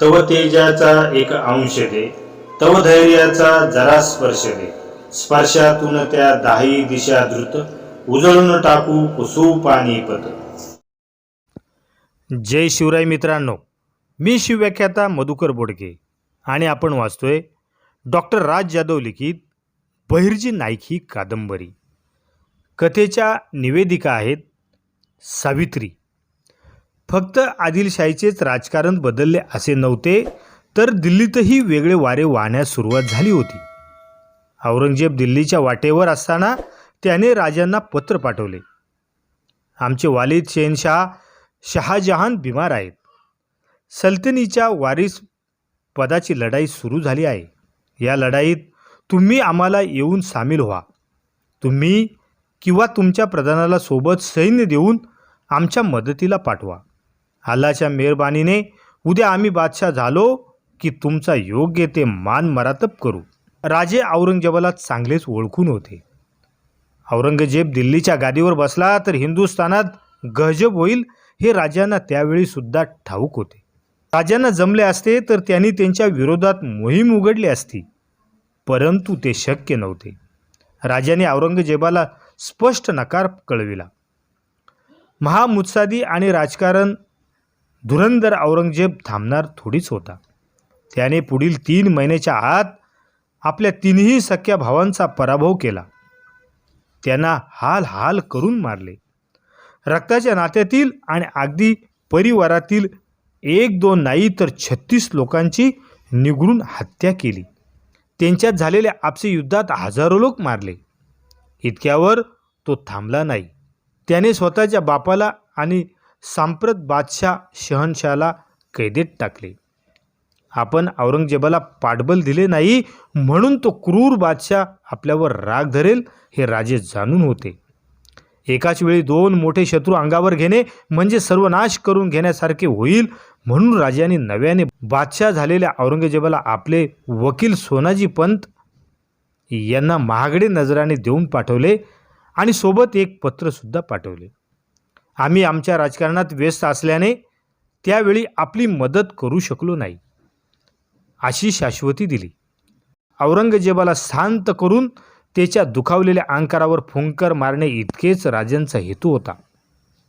तव तेजाचा एक अंश दे तव धैर्याचा जरा स्पर्श दे. स्पर्शातून त्या दाही दिशा द्रुत उजळून टाकू कुसू पाणीपत जय शिवराय मित्रांनो मी शिवव्याख्याता मधुकर बोडके आणि आपण वाचतोय डॉक्टर राज जाधव लिखित बहिर्जी नाईक ही कादंबरी. कथेच्या निवेदिका आहेत सावित्री. फक्त आदिलशाहीचेच राजकारण बदलले असे नव्हते तर दिल्लीतही वेगळे वारे वाहण्यास सुरुवात झाली होती. औरंगजेब दिल्लीच्या वाटेवर असताना त्याने राजांना पत्र पाठवले. आमचे वालिद शेनशाह शहाजहान बिमार आहेत. सल्तनीच्या वारीस पदाची लढाई सुरू झाली आहे. या लढाईत तुम्ही आम्हाला येऊन सामील व्हा. तुम्ही किंवा तुमच्या प्रधानाला सोबत सैन्य देऊन आमच्या मदतीला पाठवा. अल्लाच्या मेहरबानीने उद्या आम्ही बादशाह झालो की तुमचा योग्य ते मान मरातप करू. राजे औरंगजेबाला चांगलेच ओळखून होते. औरंगजेब दिल्लीच्या गादीवर बसला तर हिंदुस्थानात गजब होईल हे राजांना त्यावेळीसुद्धा ठाऊक होते. राजांना जमले असते तर त्यांनी त्यांच्या विरोधात मोहीम उघडली असती परंतु ते शक्य नव्हते. राजाने औरंगजेबाला स्पष्ट नकार कळविला. महामुत्सादी आणि राजकारण धुरंदर औरंगजेब थांबणार थोडीच होता. त्याने पुढील तीन महिन्याच्या आत आपल्या तिन्ही सख्या भावांचा पराभव केला. त्यांना हाल हाल करून मारले. रक्ताच्या नात्यातील आणि अगदी परिवारातील एक दोन नाही तर छत्तीस लोकांची निगडून हत्या केली. त्यांच्यात झालेल्या आपसी युद्धात हजारो लोक मारले. इतक्यावर तो थांबला नाही. त्याने स्वतःच्या बापाला आणि सांप्रत बादशाह शहनशहाला कैदेत टाकले. आपण औरंगजेबाला पाठबल दिले नाही म्हणून तो क्रूर बादशाह आपल्यावर राग धरेल हे राजे जाणून होते. एकाच वेळी दोन मोठे शत्रू अंगावर घेणे म्हणजे सर्वनाश करून घेण्यासारखे होईल म्हणून राजाने नव्याने बादशाह झालेल्या औरंगजेबाला आपले वकील सोनाजी पंत यांना महागडे नजराने देऊन पाठवले आणि सोबत एक पत्रसुद्धा पाठवले. आम्ही आमच्या राजकारणात व्यस्त असल्याने त्यावेळी आपली मदत करू शकलो नाही. अशी शाश्वती दिली. औरंगजेबाला शांत करून त्याच्या दुखावलेल्या अंकारावर फुंकर मारणे इतकेच राजांचा हेतू होता.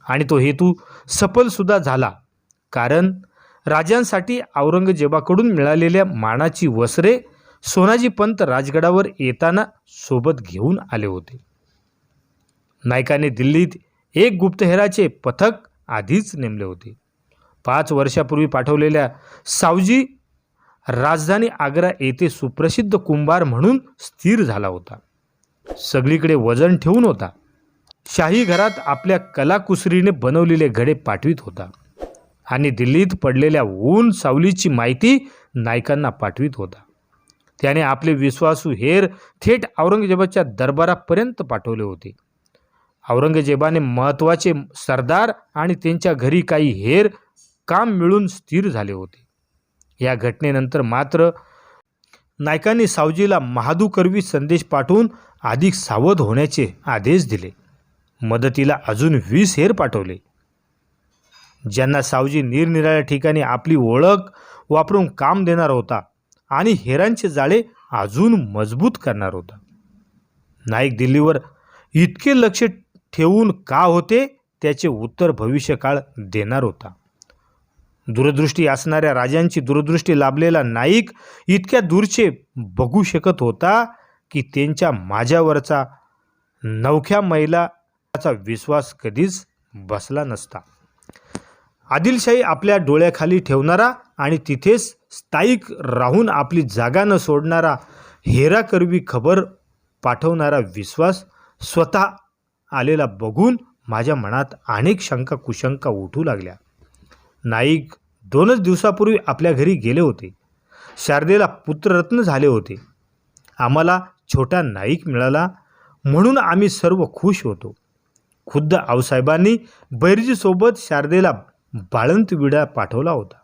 आणि तो हेतू सफलसुद्धा झाला. कारण राजांसाठी औरंगजेबाकडून मिळालेल्या मानाची वसरे सोनाजी पंत राजगडावर येताना सोबत घेऊन आले होते. नायकाने दिल्लीत एक गुप्तहेराचे पथक आधीच नेमले होते. पाच वर्षापूर्वी पाठवलेल्या सावजी राजधानी आग्रा येथे सुप्रसिद्ध कुंभार म्हणून स्थिर झाला होता. सगळीकडे वजन ठेवून होता. शाही घरात आपल्या कलाकुसरीने बनवलेले घडे पाठवित होता आणि दिल्लीत पडलेल्या ऊन सावलीची माहिती नायकांना पाठवित होता. त्याने आपले विश्वासू हेर थेट औरंगजेबाच्या दरबारापर्यंत पाठवले होते. औरंगजेबाने महत्त्वाचे सरदार आणि त्यांच्या घरी काही हेर काम मिळून स्थिर झाले होते. या घटनेनंतर मात्र नायकांनी सावजीला महादूकरवी संदेश पाठवून अधिक सावध होण्याचे आदेश दिले. मदतीला अजून वीस हेर पाठवले. ज्यांना सावजी निरनिराळ्या ठिकाणी आपली ओळख वापरून काम देणार होता आणि हेरांचे जाळे अजून मजबूत करणार होता. नाईक दिल्लीवर इतके लक्ष ठेवून का होते त्याचे उत्तर भविष्यकाळ देणार होता. दूरदृष्टी असणाऱ्या राजांची दूरदृष्टी लाभलेला नाईक इतक्या दूरचे बघू शकत होता की त्यांच्या माझ्यावरचा नवख्या महिलाचा विश्वास कधीच बसला नसता. आदिलशाही आपल्या डोळ्याखाली ठेवणारा आणि तिथेच स्थायिक राहून आपली जागा न सोडणारा हेराकरवी खबर पाठवणारा विश्वास स्वतः आलेला बघून माझ्या मनात अनेक शंका कुशंका उठू लागल्या. नाईक दोनच दिवसापूर्वी आपल्या घरी गेले होते. शारदेला पुत्ररत्न झाले होते. आम्हाला छोटा नाईक मिळाला म्हणून आम्ही सर्व खुश होतो. खुद्द आऊसाहेबांनी बैरजीसोबत शारदेला बाळंत विडा पाठवला होता.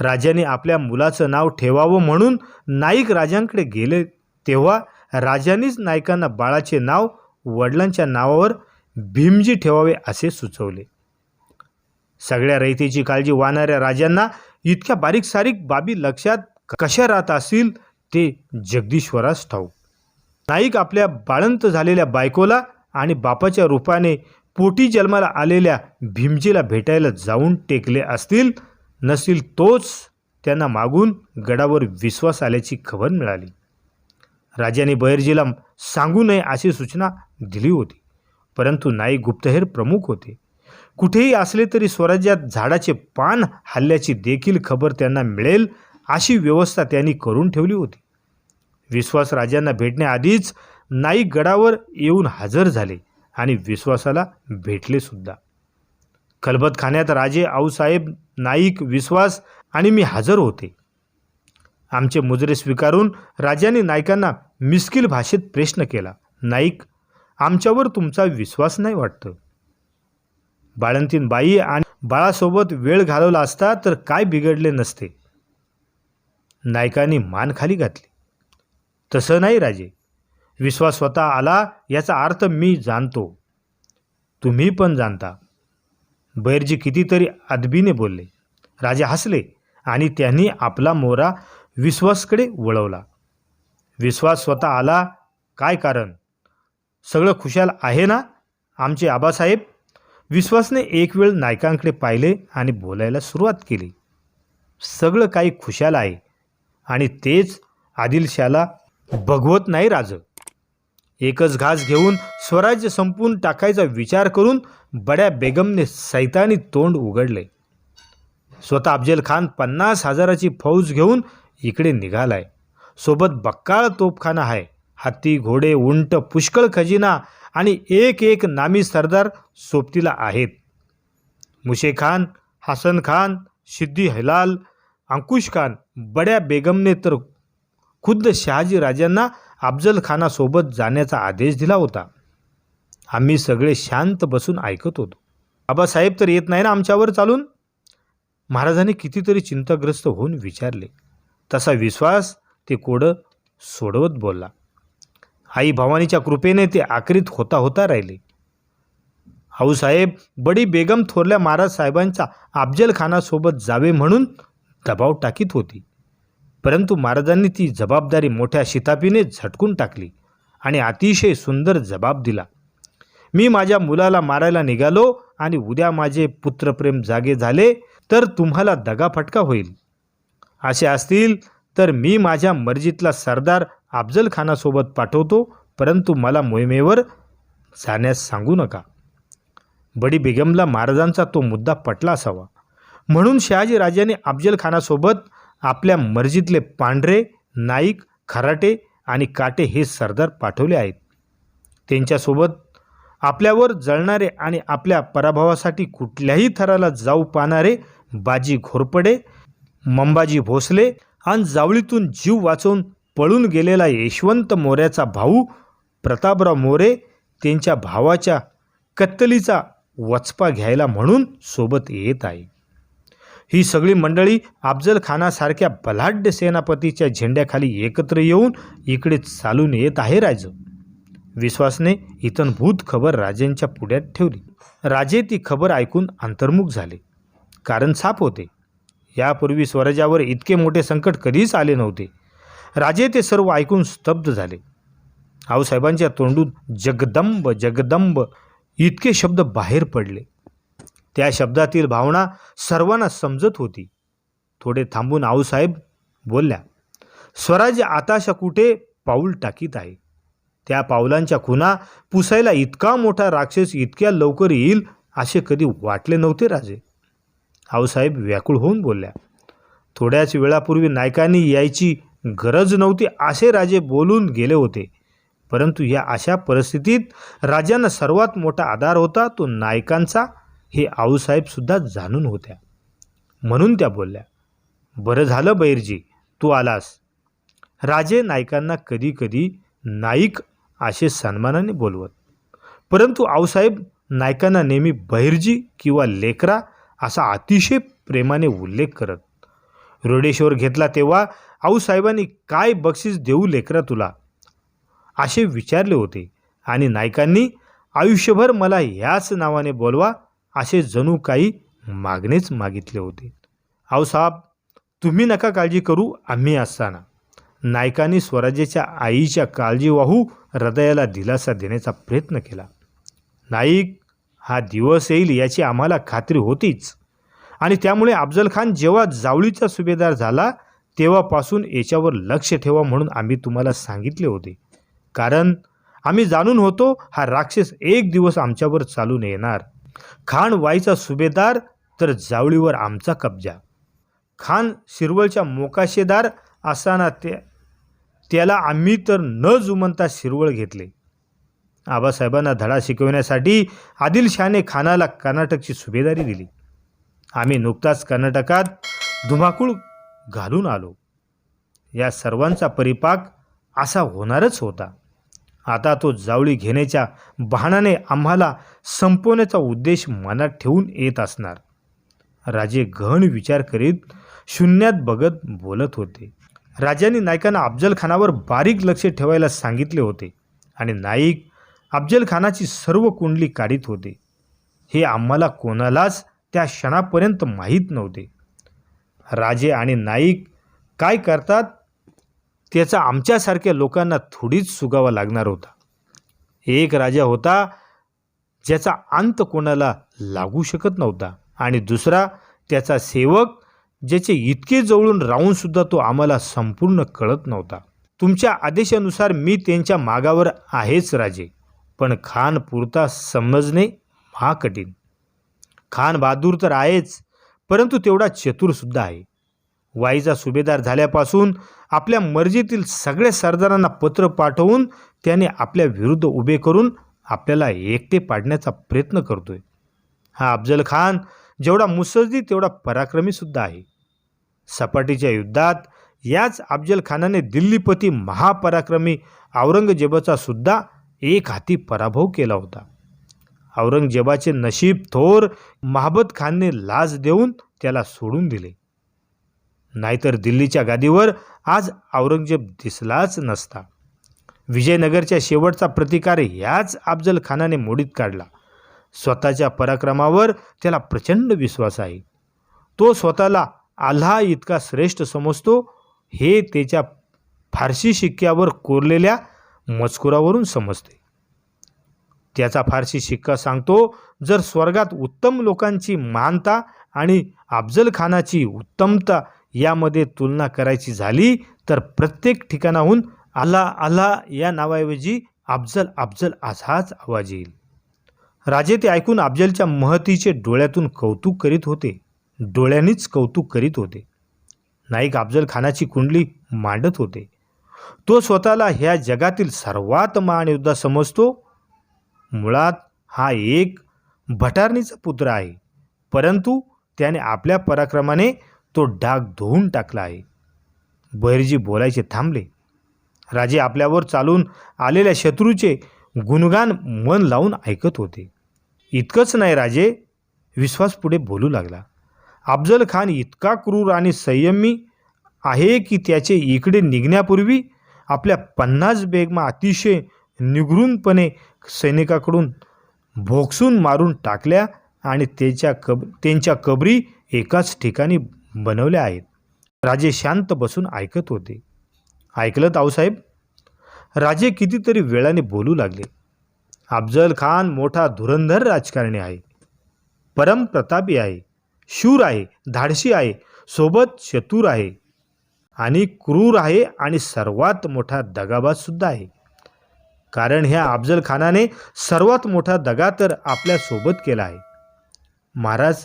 राजाने आपल्या मुलाचं नाव ठेवावं म्हणून नाईक राजांकडे गेले तेव्हा राजांनीच नायकांना बाळाचे नाव वडिलांच्या नावावर भीमजी ठेवावे असे सुचवले. सगळ्या रयतेची काळजी वाहणाऱ्या राजांना इतक्या बारीक सारीक बाबी लक्षात कशा राहत असतील ते जगदीश्वरास ठाऊक. नाईक आपल्या बाळंत झालेल्या बायकोला आणि बापाच्या रूपाने पोटी जन्माला आलेल्या भीमजीला भेटायला जाऊन टेकले असतील नसतील तोच त्यांना मागून गडावर विश्वास आल्याची खबर मिळाली. राजाने बैरजीला सांगू नये अशी सूचना दिली होती. परंतु नाईक गुप्तहेर प्रमुख होते. कुठेही असले तरी स्वराज्यात झाडाचे पान हल्ल्याची देखील खबर त्यांना मिळेल अशी व्यवस्था त्यांनी करून ठेवली होती. विश्वास राजांना भेटण्याआधीच नाईक गडावर येऊन हजर झाले आणि विश्वासाला भेटले सुद्धा. खलबतखान्यात राजे आऊसाहेब नाईक विश्वास आणि मी हजर होते. आमचे मुजरे स्वीकारून राजाने नाईकांना मिस्किल भाषेत प्रश्न केला. नाईक आमच्यावर तुमचा विश्वास नाही वाटतं. बाळंतीन बाई आणि बाळासोबत वेळ घालवला असता तर काय बिघडले नसते. नायकाने मान खाली घातली. तसं नाही राजे. विश्वास स्वतः आला याचा अर्थ मी जाणतो. तुम्ही पण जाणता. बैरजी कितीतरी अदबीने बोलले. राजे हसले आणि त्यांनी आपला मोरा विश्वासकडे वळवला. विश्वास स्वतः आला. काय कारण? सगळं खुशाल आहे ना? आमचे आबासाहेब विश्वासने एक वेळ नायकांकडे पाहिले आणि बोलायला सुरुवात केली. सगळं काही खुशाल आहे आणि तेच आदिलशाला बघवत नाही राज. एकच घास घेऊन स्वराज्य संपून टाकायचा विचार करून बड्या बेगमने सैतानी तोंड उघडले. स्वतः अफजल खान पन्नास हजाराची फौज घेऊन इकडे निघालाय. सोबत बक्काळ तोपखाना आहे. हाती घोडे उंट पुष्कळ खजिना आणि एक एक नामी सरदार सोबतीला आहेत. मुशे खान हसन खान सिद्दी हलाल अंकुश खान बड्या बेगमने तर खुद्द शहाजी राजांना अफजल खानासोबत जाण्याचा आदेश दिला होता. आम्ही सगळे शांत बसून ऐकत होतो. बाबासाहेब तर येत नाही ना आमच्यावर चालून? महाराजांनी कितीतरी चिंताग्रस्त होऊन विचारले. तसा विश्वास ते कोडं सोडवत बोलला. आई भवानीच्या कृपेने ते आकरीत होता होता राहिले. आऊसाहेब बडी बेगम थोरल्या महाराज साहेबांचा अफजलखानासोबत जावे म्हणून दबाव टाकीत होती. परंतु महाराजांनी ती जबाबदारी मोठ्या शितापीने झटकून टाकली आणि अतिशय सुंदर जबाब दिला. मी माझ्या मुलाला मारायला निघालो आणि उद्या माझे पुत्रप्रेम जागे झाले तर तुम्हाला दगाफटका होईल. असे असतील तर मी माझ्या मर्जीतला सरदार अफजल खानासोबत पाठवतो परंतु मला मोहिमेवर जाण्यास सांगू नका. बडी बेगमला महाराजांचा तो मुद्दा पटला असावा. म्हणून शहाजी राजाने अफजल खानासोबत आपल्या मर्जीतले पांढरे नाईक खराटे आणि काटे हे सरदार पाठवले आहेत. त्यांच्यासोबत आपल्यावर जळणारे आणि आपल्या पराभवासाठी कुठल्याही थराला जाऊ पाहणारे बाजी घोरपडे मंबाजी भोसले आणि जावळीतून जीव वाचवून पळून गेलेला यशवंत मोऱ्याचा भाऊ प्रतापराव मोरे त्यांच्या भावाच्या कत्तलीचा वचपा घ्यायला म्हणून सोबत येत आहे. ही सगळी मंडळी अफजल खानासारख्या बलाढ्य सेनापतीच्या झेंड्याखाली एकत्र येऊन इकडे चालून येत आहे राज. विश्वासने इतनभूत खबर राजेंच्या पुढ्यात ठेवली. राजे ती खबर ऐकून अंतर्मुख झाले. कारण साप होते. यापूर्वी स्वराज्यावर इतके मोठे संकट कधीच आले नव्हते. राजे ते सर्व ऐकून स्तब्ध झाले. आऊसाहेबांच्या तोंडून जगदंब जगदंब इतके शब्द बाहेर पडले. त्या शब्दातील भावना सर्वांना समजत होती. थोडे थांबून आऊसाहेब बोलल्या स्वराज्य आताशा कुठे पाऊल टाकीत आहे? त्या पावलांच्या खुना पुसायला इतका मोठा राक्षस इतक्या लवकर येईल असे कधी वाटले नव्हते राजे? आऊसाहेब व्याकुळ होऊन बोलल्या थोड्याच वेळापूर्वी नायकांनी यायची गरज नव्हती असे राजे बोलून गेले होते. परंतु या अशा परिस्थितीत राजांना सर्वात मोठा आधार होता तो नायकांचा हे आऊसाहेबसुद्धा जाणून होत्या. म्हणून त्या बोलल्या बरं झालं बैरजी तू आलास. राजे नायकांना कधी कधी नाईक असे सन्मानाने बोलवत. परंतु आऊसाहेब नायकांना नेहमी बहिर्जी किंवा लेकरा असा अतिशय प्रेमाने उल्लेख करत. रोडेश्वर घेतला तेव्हा आऊसाहेबांनी काय बक्षीस देऊ लेकरा तुला? असे विचारले होते. आणि नायकांनी आयुष्यभर मला ह्याच नावाने बोलवा असे जणू काही मागणेच मागितले होते. आऊसाहेब तुम्ही नका काळजी करू आम्ही असताना. नायकांनी स्वराज्याच्या आईच्या काळजी वाहू हृदयाला दिलासा देण्याचा प्रयत्न केला. नाईक हा दिवस येईल याची आम्हाला खात्री होतीच. आणि त्यामुळे अफजल खान जेव्हा जावळीचा सुभेदार झाला तेव्हापासून याच्यावर लक्ष ठेवा म्हणून आम्ही तुम्हाला सांगितले होते. कारण आम्ही जाणून होतो हा राक्षस एक दिवस आमच्यावर चालून येणार खान वाईचा सुभेदार तर जावळीवर आमचा कब्जा. खान शिरवळच्या मोकाशेदार असताना ते त्याला आम्ही तर न जुमनता शिरवळ घेतले. आबासाहेबांना धडा शिकवण्यासाठी आदिलशहाने खानाला कर्नाटकची सुभेदारी दिली. आम्ही नुकताच कर्नाटकात धुमाकूळ घालून आलो. या सर्वांचा परिपाक असा होणारच होता. आता तो जावळी घेण्याच्या बहाणाने आम्हाला संपवण्याचा उद्देश मनात ठेवून येत असणार. राजे गहन विचार करीत शून्यात बघत बोलत होते. राजांनी नायकांना अफजलखानावर बारीक लक्ष ठेवायला सांगितले होते आणि नाईक अफजलखानाची सर्व कुंडली काढीत होते. हे आम्हाला कोणालाच त्या क्षणापर्यंत माहीत नव्हते. राजे आणि नाईक काय करतात? त्याचा आमच्यासारख्या लोकांना थोडीच सुगावा लागणार होता. एक राजा होता ज्याचा अंत कोणाला लागू शकत नव्हता. आणि दुसरा त्याचा सेवक ज्याचे इतके जवळून राहूनसुद्धा तो आम्हाला संपूर्ण कळत नव्हता. तुमच्या आदेशानुसार मी त्यांच्या मागावर आहेच राजे. पण खान पुरता समजणे महाकठीण. खान बहादूर तर आहेच परंतु तेवढा चतुरसुद्धा आहे. वाईचा सुभेदार झाल्यापासून आपल्या मर्जीतील सगळ्या सरदारांना पत्र पाठवून त्याने आपल्या विरुद्ध उभे करून आपल्याला एकटे पाडण्याचा प्रयत्न करतोय. हा अफजल खान जेवढा मुसद्दी तेवढा पराक्रमीसुद्धा आहे. सपाटीच्या युद्धात याच अफजल खानाने दिल्लीपती महापराक्रमी औरंगजेबाचा सुद्धा एक हाती पराभव केला होता. औरंगजेबाचे नशीब थोर महाबत खानने लाज देऊन त्याला सोडून दिले. नाहीतर दिल्लीच्या गादीवर आज औरंगजेब दिसलाच नसता. विजयनगरच्या शेवटचा प्रतिकार ह्याच अफजल खानाने मोडीत काढला. स्वतःच्या पराक्रमावर त्याला प्रचंड विश्वास आहे. तो स्वतःला आल्हा इतका श्रेष्ठ समजतो हे त्याच्या फारसी शिक्क्यावर कोरलेल्या मजकुरावरून समजते. त्याचा फारशी शिक्का सांगतो जर स्वर्गात उत्तम लोकांची मानता आणि अफजल खानाची उत्तमता यामध्ये तुलना करायची झाली तर प्रत्येक ठिकाणाहून आला आला या नावाऐवजी अफजल अफजल असाच आवाज येईल. राजे ते ऐकून अफजलच्या महतीचे डोळ्यातून कौतुक करीत होते. डोळ्यांनीच कौतुक करीत होते. नाईक अफजल खानाची कुंडली मांडत होते. तो स्वतःला ह्या जगातील सर्वात महान योद्धा समजतो मुळात हा एक भटारणीचा पुत्र आहे. परंतु त्याने आपल्या पराक्रमाने तो डाग धुवून टाकला आहे. बहिर्जी बोलायचे थांबले. राजे आपल्यावर चालून आलेल्या शत्रूचे गुणगान मन लावून ऐकत होते. इतकंच नाही राजे विश्वास पुढे बोलू लागला. अफजल खान इतका क्रूर आणि संयमी आहे की त्याचे इकडे निघण्यापूर्वी आपल्या पन्नास बेगमा अतिशय निगृणपणे सैनिकाकडून भोगसून मारून टाकल्या आणि त्याच्या कब त्यांच्या कबरी एकाच ठिकाणी बनवल्या आहेत. राजे शांत बसून ऐकत होते. ऐकलं ताऊसाहेब? राजे कितीतरी वेळाने बोलू लागले. अफजल खान मोठा धुरंधर राजकारणी आहे. परमप्रतापी आहे. शूर आहे. धाडशी आहे. सोबत चतुर आहे. आणि क्रूर आहे आणि सर्वात मोठा दगाबाजसुद्धा आहे. कारण ह्या अफजल खानाने सर्वात मोठा दगा तर आपल्यासोबत केला आहे. महाराज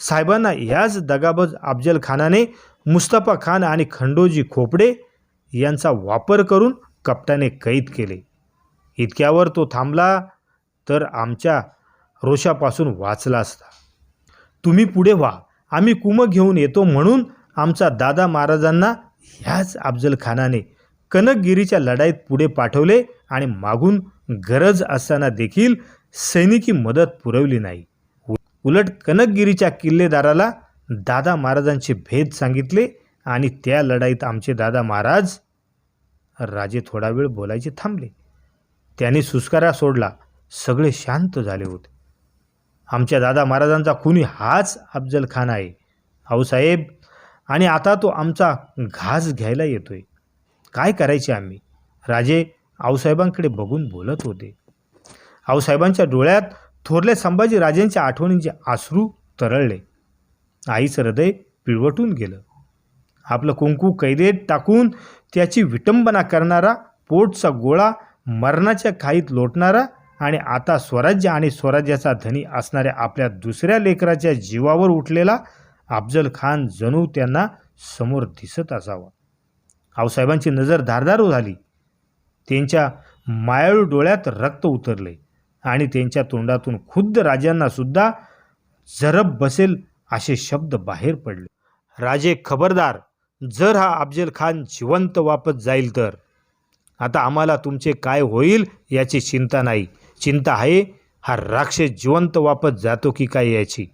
साहेबांना याच दगाबज अफजल खानाने मुस्तफा खान आणि खंडोजी खोपडे यांचा वापर करून कपटाने कैद केले. इतक्यावर तो थांबला तर आमच्या रोषापासून वाचला असता. तुम्ही पुढे व्हा आम्ही कुमक घेऊन येतो म्हणून आमचा दादा महाराजांना ह्याच अफजल खानाने कनकगिरीच्या लढाईत पुढे पाठवले आणि मागून गरज असताना देखील सैनिकी मदत पुरवली नाही. उलट कनकगिरीच्या किल्लेदाराला दादा महाराजांचे भेद सांगितले आणि त्या लढाईत आमचे दादा महाराज राजे थोडा वेळ बोलायचे थांबले. त्यांनी सुस्कारा सोडला. सगळे शांत झाले होते. आमच्या दादा महाराजांचा खुनी हाच अफजल खान आहे. आऊसाहेब आणि आता तो आमचा घास घ्यायला येतोय. काय करायचे आम्ही? राजे आऊसाहेबांकडे बघून बोलत होते. आऊसाहेबांच्या डोळ्यात थोरल्या संभाजी राजेंच्या आठवणींचे आश्रू तरळले. आईचं हृदय पिळवटून गेलं. आपलं कुंकू कैदेत टाकून त्याची विटंबना करणारा पोटचा गोळा मरणाच्या खाईत लोटणारा आणि आता स्वराज्य आणि स्वराज्याचा धनी असणाऱ्या आपल्या दुसऱ्या लेकराच्या जीवावर उठलेला अफजल खान जणू त्यांना समोर दिसत असावा. आऊसाहेबांची नजर धारदार झाली. त्यांच्या मायाळू डोळ्यात रक्त उतरले आणि त्यांच्या तोंडातून खुद्द राजांनासुद्धा जरब बसेल असे शब्द बाहेर पडले. राजे खबरदार जर हा अफजल खान जिवंत वापस जाईल तर? आता आम्हाला तुमचे काय होईल याची चिंता नाही. चिंता आहे हा राक्षस जिवंत वापस जातो की काय याची?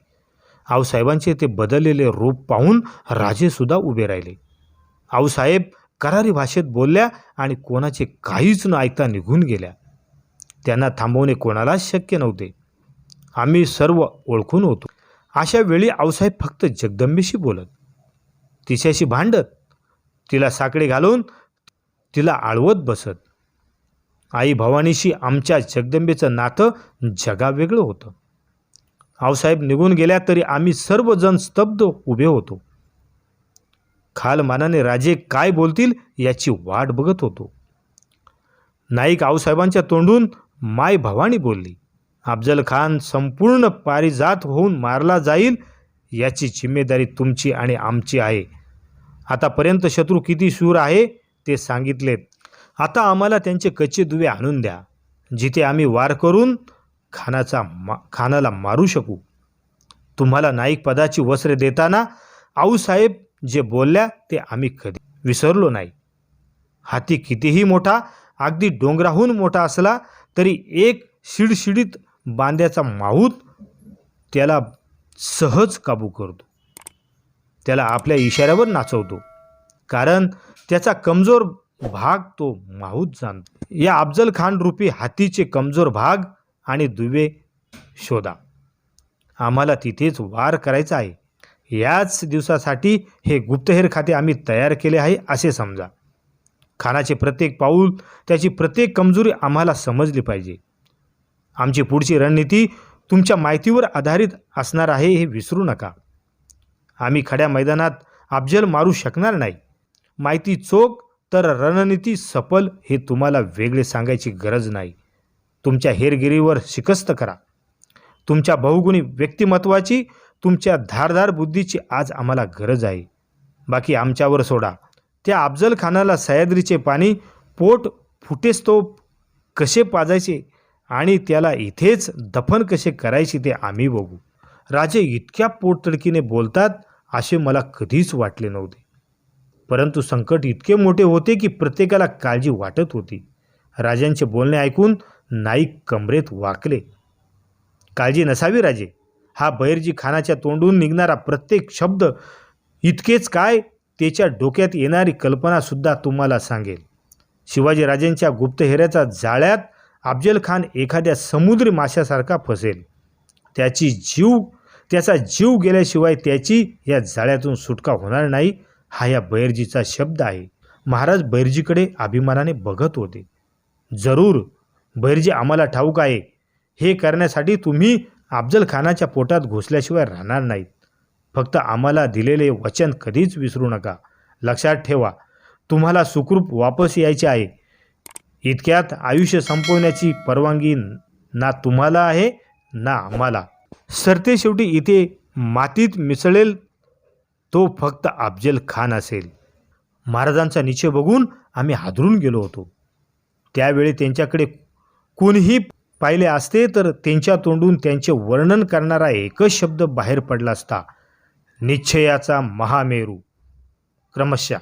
आऊसाहेबांचे ते बदललेले रूप पाहून राजेसुद्धा उभे राहिले. आऊसाहेब करारी भाषेत बोलल्या आणि कोणाचे काहीच न ऐकता निघून गेल्या. त्यांना थांबवणे कोणालाच शक्य नव्हते. आम्ही सर्व ओळखून होतो. अशा वेळी आऊसाहेब फक्त जगदंबेशी बोलत. तिच्याशी भांडत. तिला साकडे घालून तिला आळवत बसत. आई भवानीशी आमच्या जगदंबेचं नातं जगावेगळं होतं. आऊसाहेब निघून गेल्या तरी आम्ही सर्वजण स्तब्ध उभे होतो. खालमानाने राजे काय बोलतील याची वाट बघत होतो. नाईक आऊसाहेबांच्या तोंडून माय भवानी बोलली अफजल खान संपूर्ण पारिजात होऊन मारला जाईल याची जिम्मेदारी तुमची आणि आमची आहे. आतापर्यंत शत्रू किती शूर आहे ते सांगितलेत. आता आम्हाला त्यांचे कच्चे दुवे आणून द्या. जिथे आम्ही वार करून खानाचा मा खानाला मारू शकू. तुम्हाला नाईक पदाची वस्त्रे देताना आऊसाहेब जे बोलल्या ते आम्ही कधी विसरलो नाही. हाती कितीही मोठा अगदी डोंगराहून मोठा असला तरी एक शिडशिडीत बांध्याचा माहूत त्याला सहज काबू करतो. त्याला आपल्या इशाऱ्यावर नाचवतो. कारण त्याचा कमजोर भाग तो माहूत जाणतो. या अफजल खान रूपी हातीचे कमजोर भाग आणि दुवे शोधा. आम्हाला तिथेच वार करायचा आहे. याच दिवसासाठी हे गुप्तहेर खाते आम्ही तयार केले आहे असे समजा. खानाचे प्रत्येक पाऊल त्याची प्रत्येक कमजोरी आम्हाला समजली पाहिजे. आमची पुढची रणनीती तुमच्या माहितीवर आधारित असणार आहे हे विसरू नका. आम्ही खड्या मैदानात अफजल मारू शकणार नाही. माहिती चोख तर रणनीती सफल हे तुम्हाला वेगळे सांगायची गरज नाही. तुमच्या हेरगिरीवर शिकस्त करा. तुमच्या बहुगुणी व्यक्तिमत्वाची तुमच्या धारधार बुद्धीची आज आम्हाला गरज आहे. बाकी आमच्यावर सोडा. त्या अफजल खानाला सह्याद्रीचे पाणी पोट फुटेस तो कसे पाजायचे आणि त्याला इथेच दफन कसे करायचे ते आम्ही बघू. राजे इतक्या पोटतडकीने बोलतात असे मला कधीच वाटले नव्हते. परंतु संकट इतके मोठे होते की प्रत्येकाला काळजी वाटत होती. राजांचे बोलणे ऐकून नाईक कमरेत वाकले. काळजी नसावी राजे. हा बैरजी खानाच्या तोंडून निघणारा प्रत्येक शब्द इतकेच काय? त्याच्या डोक्यात येणारी कल्पनासुद्धा तुम्हाला सांगेल. शिवाजीराजेंच्या गुप्तहेऱ्याचा जाळ्यात अफजल खान एखाद्या समुद्री माशासारखा फसेल. त्याची जीव त्याचा जीव गेल्याशिवाय त्याची या जाळ्यातून सुटका होणार नाही हा या बैरजीचा शब्द आहे. महाराज बैरजीकडे अभिमानाने बघत होते. जरूर बैरजी आम्हाला ठाऊक आहे. हे करण्यासाठी तुम्ही अफजल खानाच्या पोटात घुसल्याशिवाय राहणार नाहीत. फक्त आम्हाला दिलेले वचन कधीच विसरू नका. लक्षात ठेवा तुम्हाला सुखरूप वापस यायचे आहे. इतक्यात आयुष्य संपवण्याची परवानगी ना तुम्हाला आहे ना आम्हाला. सरते शेवटी इथे मातीत मिसळेल तो फक्त अफजल खान असेल. महाराजांचा निश्चय बघून आम्ही हादरून गेलो होतो. त्यावेळी त्यांच्याकडे कोणीही पाहिले असते तर त्यांच्या तोंडून त्यांचे वर्णन करणारा एकच शब्द बाहेर पडला असता. निश्चयाचा महामेरू. क्रमशः